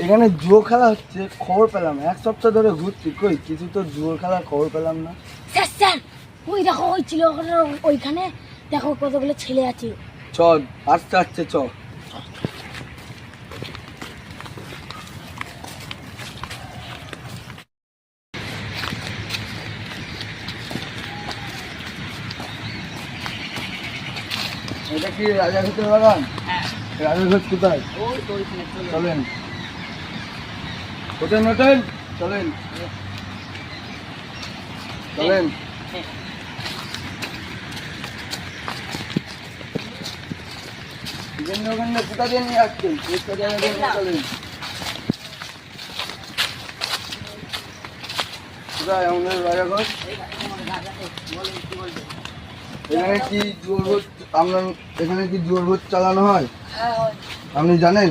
এখানে জুয়ো খেলা হচ্ছে খবর পেলাম। এক সপ্তাহ ধরে ঘুরছি কই? কিছু তো জুয়ো খেলার খবর পেলাম না। স্যার স্যার ওই দেখো ওই ছিল ওখানে- ওইখানে দেখো কতগুলো ছেলে আছে। চল আস্তে আস্তে চ এটা কি রাজা ঘাটের বাগান? রাজা ঘাট কোথায়? চলেন। ওঠেন ওঠেন। চলেন। চলেন। ওখানে কোথা দিয়ে নিয়ে আসছেন। একটা জায়গা দিয়ে চলেন। কোথায় আমাদের রাজাগঞ্জ এখানে। কি জোর ভোট আপনার এখানে কি জোর ভোট চালানো হয়? আপনি জানেন?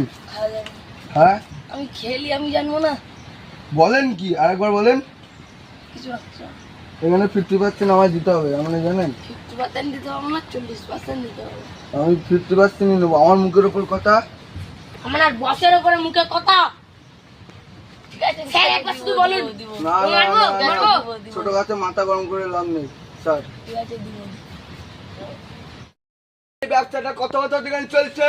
হ্যাঁ? আমি খেলি আমি জানব না। বলেন কি আরেকবার বলেন। কিছু এখানে ফিফটি পার্সেন্ট আমায় দিতে হবে আপনি জানেন? ফিফটি পার্সেন্ট দিতে হবে না চল্লিশ পার্সেন্ট দিতে হবে। আমি ফিফটি পার্সেন্টই নেব আমার মুখের ওপর কথা? আমার আর বসের উপরে মুখে কথা? ঠিক আছে স্যার একবার শুধু বলুন। না না মারবো, না, না মারবো। ছোট গাছে মাথা গরম করে লাভ নেই স্যার। ঠিক আছে ব্যবসাটা কত বছর থেকে চলছে?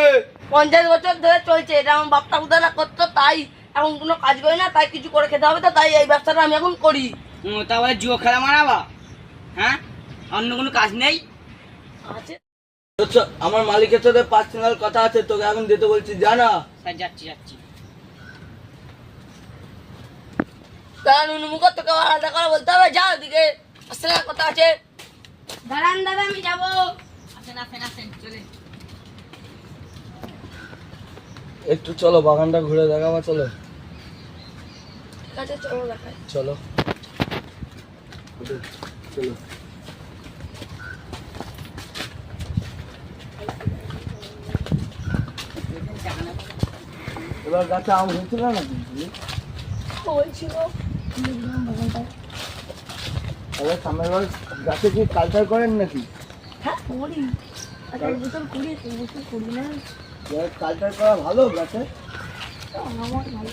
পঞ্চাশ বছর ধরে চলছে। এটা আমার বাপ ঠাকুরদারা করতো তাই এখন কোনো কাজ করি না তাই কিছু করে খেতে হবে তো তাই এই ব্যবসাটা আমি এখন করি। তারপরে জুয়ো খেলা মারাবা? হ্যাঁ? অন্য কোনো কাজ নেই? আছে। আচ্ছা, আমার মালিকের সাথে পার্সোনাল কথা আছে তোকে এখন যেতে বলছি জানা? স্যার যাচ্ছি যাচ্ছি। তোকে আলাদা করে বলতে হবে যাও ওদিকে আসলে কথা আছে। দাঁড়ান দাদা আমি যাব। একটু চলো বাগানটা ঘুরে দেখাবা চলো। আছে চলো চলো চলো। এবার গাছে আম হয়েছিল বাগানটা তাহলে সামনের বার গাছে কি কালচার করেন নাকি? হ্যাঁ করি আচ্ছা এক বছর করি এক বছর করি না। কালচার করা ভালো গাছে? আমার ভালো